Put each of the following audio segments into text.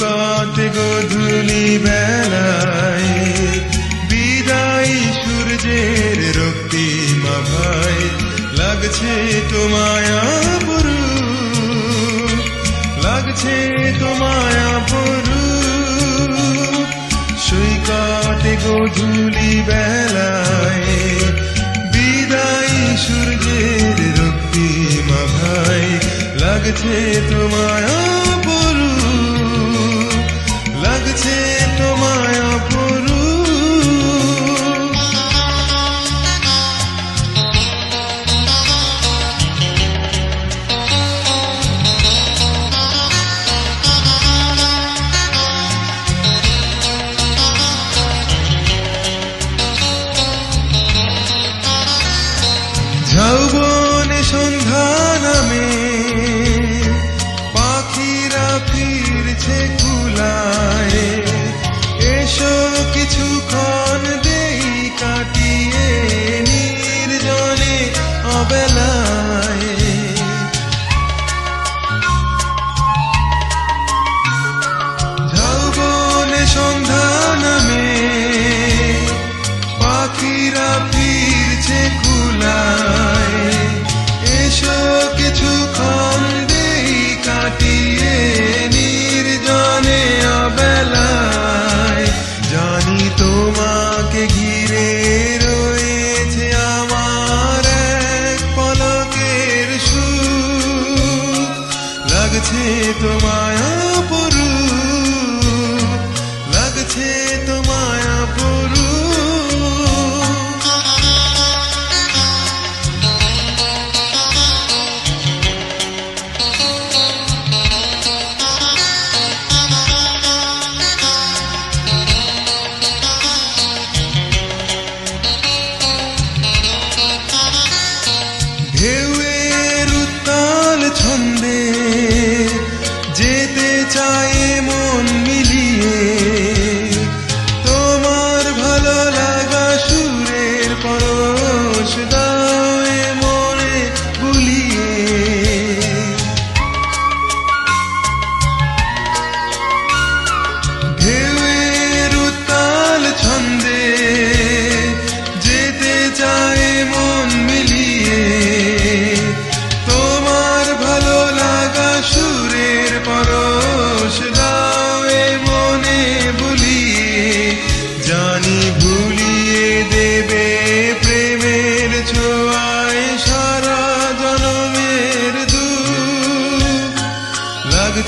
কাটে গধুলি বেলায়। বিদায় সূর্যের রক্তিমা ভাই লাগছে তোমায়া পুরু লাগছে তোমায়া পুরু সৈকতে গধুলি বেলায়। বিদায় সূর্যের রক্তিমা ভাই লাগছে তোমায়া take তোমায়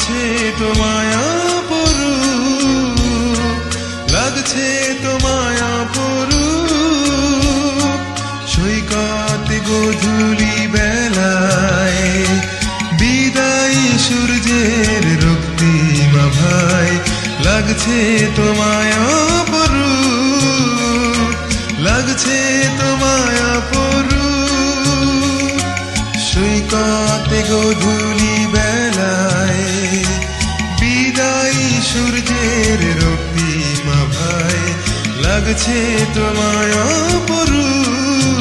লাগছে তোমায়া পরু লাগছে তোমায়া পরু সৈকত গধুলি বেলায়, বিদায় সূর্যের রক্তিমা ভাই লাগছে তোমায়া পরু লাগছে তোমায়া পরু সৈকতে গধুলি সূর্যের রক্তিমা ভাই লাগছে তোমায় অপরূপ।